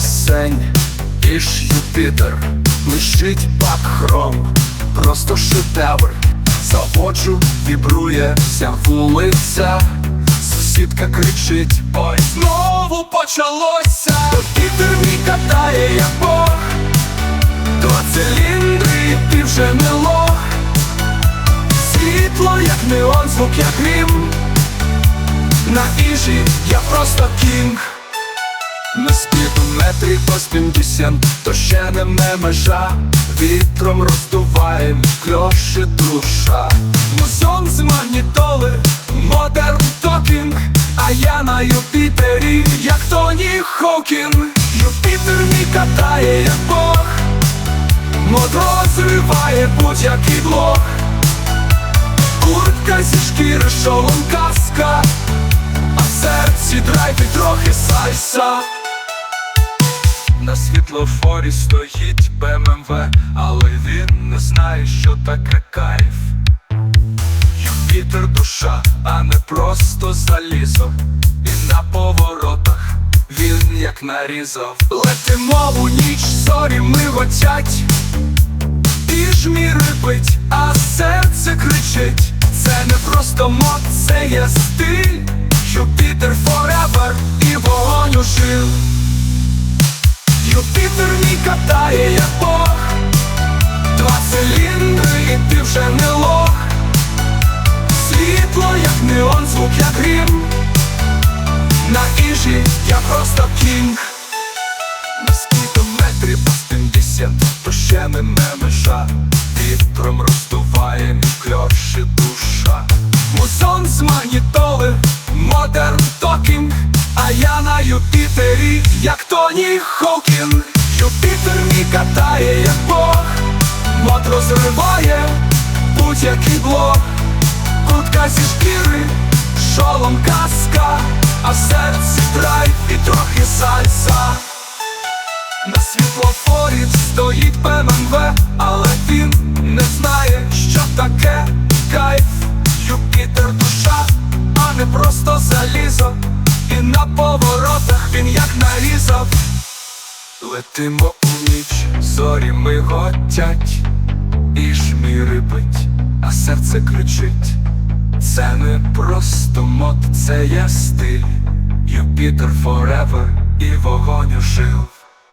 стоїть красень, і ж Юпітер блищить пак хром, просто шедевр. Заводжу, вібрує вся вулиця, сусідка кричить, ой, знову почалося. Юпітер мій катає, як Бог, два циліндри, і ти вже не лох. Світло, як неон, звук, як грім На іжі я просто кінг На спідометрі по 70, то ще не ме межа. Вітром роздуває кльоші душа. Музон з магнітоли, модерн токінг. А я на Юпітері, як Тоні Хокінг. Юпітер мій катає, як Бог. Мод розриває будь-який блок. Куртка зі шкіри, шолом каска, а в серці драйв і трохи сальса. На світлофорі стоїть БМВ, але він не знає, що таке кайф. Юпітер душа, а не просто залізо. І на поворотах він як нарізав. Летимо у ніч, зорі миготять. І жміри бить, а серце кричить Це не просто мод, це є стиль Юпітер forever і вогонь ожив Юпітер мій катає, як Бог. Два циліндри, і ти вже не лох. Світло, як неон, звук, як грім. На іжі я просто кінг на спідометрі по 70, то ще не межа. Вітром роздуває мій кльоші душа. Музон з магнітоли, Тоні Хокінг Юпітер мій катає, як Бог. Мод розриває будь-який блок. Куртка зі шкіри, шолом каска А в серці драйв і трохи сальса. На світлофорі стоїть БМВ, але він не знає, що таке кайф. Юпітер душа, а не просто залізо І на поворотах він як нарізав. Летимо у ніч, зорі миготять І жміри бить, а серце кричить. Це не просто мод, це є стиль. Юпітер forever і вогонь ожив